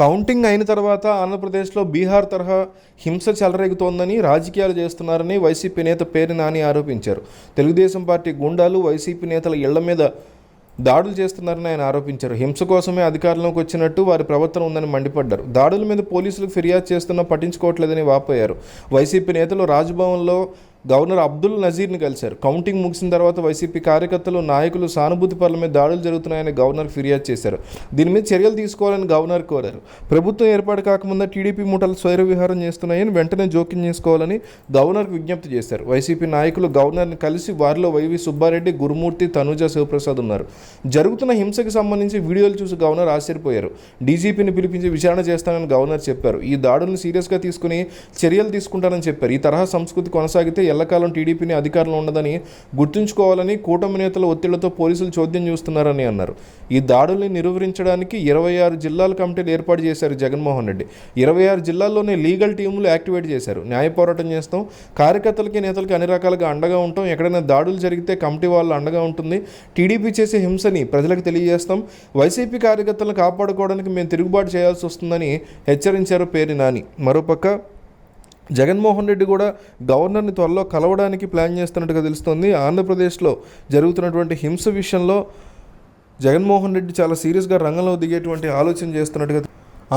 Counting అయిన తర్వాత ఆంధ్రప్రదేశ్లో బీహార్ తరహా హింస చెలరేగుతోందని రాజకీయాలు చేస్తున్నారని వైసీపీ నేత పేరు నాని ఆరోపించారు. తెలుగుదేశం పార్టీ గుండాలు వైసీపీ నేతల ఇళ్ళ మీద దాడులు చేస్తున్నారని ఆయన ఆరోపించారు. హింస కోసమే అధికారంలోకి వచ్చినట్టు వారి ప్రవర్తన ఉందని మండిపడ్డారు. దాడుల మీద పోలీసులకు ఫిర్యాదు చేస్తున్నా పట్టించుకోవట్లేదని వాపోయారు. వైసీపీ నేతలు రాజ్భవన్లో గవర్నర్ అబ్దుల్ నజీర్ని కలిశారు. కౌంటింగ్ ముగిసిన తర్వాత వైసీపీ కార్యకర్తలు నాయకులు సానుభూతి పనుల మీద దాడులు జరుగుతున్నాయని గవర్నర్ ఫిర్యాదు చేశారు. దీని మీద చర్యలు తీసుకోవాలని గవర్నర్ కోరారు. ప్రభుత్వం ఏర్పాటు కాకముందే టీడీపీ మూటలు స్వైర విహారం చేస్తున్నాయని వెంటనే జోక్యం చేసుకోవాలని గవర్నర్కు విజ్ఞప్తి చేశారు. వైసీపీ నాయకులు గవర్నర్ని కలిసి వారిలో వైవి సుబ్బారెడ్డి గురుమూర్తి తనుజ శివప్రసాద్ ఉన్నారు. జరుగుతున్న హింసకు సంబంధించి వీడియోలు చూసి గవర్నర్ ఆశ్చర్యపోయారు. డీజీపీని పిలిపించి విచారణ చేస్తానని గవర్నర్ చెప్పారు. ఈ దాడులను సీరియస్గా తీసుకుని చర్యలు తీసుకుంటానని చెప్పారు. ఈ తరహా సంస్కృతి కొనసాగితే ఎల్లకాలం టీడీపీని అధికారంలో ఉండదని గుర్తుంచుకోవాలని కూటమి నేతల ఒత్తిళ్ళతో పోలీసులు చోద్యం చూస్తున్నారని అన్నారు. ఈ దాడుల్ని నిరువరించడానికి ఇరవై ఆరు జిల్లాల కమిటీలు ఏర్పాటు చేశారు జగన్మోహన్ రెడ్డి. ఇరవై ఆరు జిల్లాల్లోనే లీగల్ టీములు యాక్టివేట్ చేశారు. న్యాయ పోరాటం చేస్తాం. కార్యకర్తలకి నేతలకి అన్ని రకాలుగా అండగా ఉంటాం. ఎక్కడైనా దాడులు జరిగితే కమిటీ వాళ్ళు అండగా ఉంటుంది. టీడీపీ చేసే హింసని ప్రజలకు తెలియజేస్తాం. వైసీపీ కార్యకర్తలను కాపాడుకోవడానికి మేము తిరుగుబాటు చేయాల్సి వస్తుందని హెచ్చరించారు పేరు నాని. మరోపక్క జగన్మోహన్ రెడ్డి కూడా గవర్నర్ని త్వరలో కలవడానికి ప్లాన్ చేస్తున్నట్టుగా తెలుస్తోంది. ఆంధ్రప్రదేశ్లో జరుగుతున్నటువంటి హింస విషయంలో జగన్మోహన్ రెడ్డి చాలా సీరియస్గా రంగంలో దిగేటువంటి ఆలోచన చేస్తున్నట్టుగా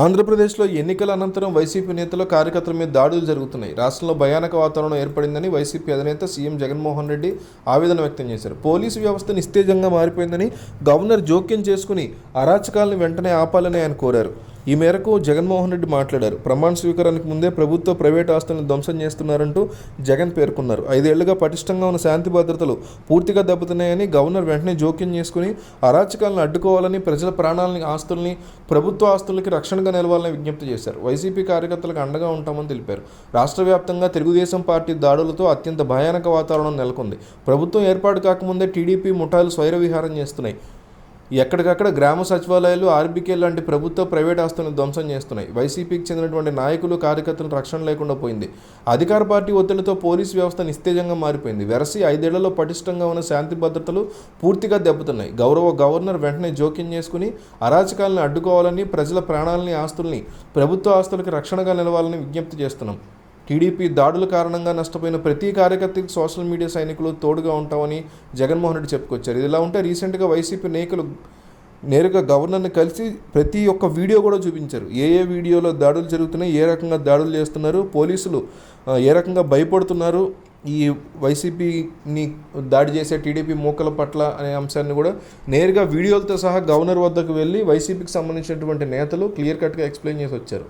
ఆంధ్రప్రదేశ్లో ఎన్నికల అనంతరం వైసీపీ నేతలు కార్యకర్తల మీద దాడులు జరుగుతున్నాయి. రాష్ట్రంలో భయానక వాతావరణం ఏర్పడిందని వైసీపీ అధినేత సీఎం జగన్మోహన్ రెడ్డి ఆవేదన వ్యక్తం చేశారు. పోలీసు వ్యవస్థ నిస్తేజంగా మారిపోయిందని గవర్నర్ జోక్యం చేసుకుని అరాచకాలను వెంటనే ఆపాలని ఆయన కోరారు. ఈ మేరకు జగన్మోహన్ రెడ్డి మాట్లాడారు. ప్రమాణ స్వీకారానికి ముందే ప్రభుత్వ ప్రైవేట్ ఆస్తులను ధ్వంసం చేస్తున్నారంటూ జగన్ పేర్కొన్నారు. ఐదేళ్ళుగా పటిష్టంగా ఉన్న శాంతి భద్రతలు పూర్తిగా దెబ్బతున్నాయని గవర్నర్ వెంటనే జోక్యం చేసుకుని అరాచకాలను అడ్డుకోవాలని ప్రజల ప్రాణాలని ఆస్తుల్ని ప్రభుత్వ ఆస్తులకి రక్షణగా నిలవాలని విజ్ఞప్తి చేశారు. వైసీపీ కార్యకర్తలకు అండగా ఉంటామని తెలిపారు. రాష్ట్ర వ్యాప్తంగా తెలుగుదేశం పార్టీ దాడులతో అత్యంత భయానక వాతావరణం నెలకొంది. ప్రభుత్వం ఏర్పాటు కాకముందే టీడీపీ ముఠాలు స్వైర విహారం చేస్తున్నాయి. ఎక్కడికక్కడ గ్రామ సచివాలయాలు ఆర్బీకే లాంటి ప్రభుత్వ ప్రైవేట్ ఆస్తులను ధ్వంసం చేస్తున్నాయి. వైసీపీకి చెందినటువంటి నాయకులు కార్యకర్తలు రక్షణ లేకుండా పోయింది. అధికార పార్టీ ఒత్తిడితో పోలీస్ వ్యవస్థ నిస్తేజంగా మారిపోయింది. వెరసి ఐదేళ్ళలో పటిష్టంగా ఉన్న శాంతి భద్రతలు పూర్తిగా దెబ్బతున్నాయి. గౌరవ గవర్నర్ వెంటనే జోక్యం చేసుకుని అరాచకాలను అడ్డుకోవాలని ప్రజల ప్రాణాలని ఆస్తుల్ని ప్రభుత్వ ఆస్తులకు రక్షణగా నిలవాలని విజ్ఞప్తి చేస్తున్నాం. టీడీపీ దాడుల కారణంగా నష్టపోయిన ప్రతి కార్యకర్తకి సోషల్ మీడియా సైనికులు తోడుగా ఉంటామని జగన్మోహన్ రెడ్డి చెప్పుకొచ్చారు. ఇదిలా ఉంటే రీసెంట్గా వైసీపీ నాయకులు నేరుగా గవర్నర్ని కలిసి ప్రతి ఒక్క వీడియో కూడా చూపించారు. ఏ ఏ వీడియోలో దాడులు జరుగుతున్నాయి ఏ రకంగా దాడులు చేస్తున్నారు పోలీసులు ఏ రకంగా భయపడుతున్నారు ఈ వైసీపీని దాడి చేసే టీడీపీ మూకల పట్ల అనే అంశాన్ని కూడా నేరుగా వీడియోలతో సహా గవర్నర్ వద్దకు వెళ్ళి వైసీపీకి సంబంధించినటువంటి నేతలు క్లియర్ కట్గా ఎక్స్ప్లెయిన్ చేసి వచ్చారు.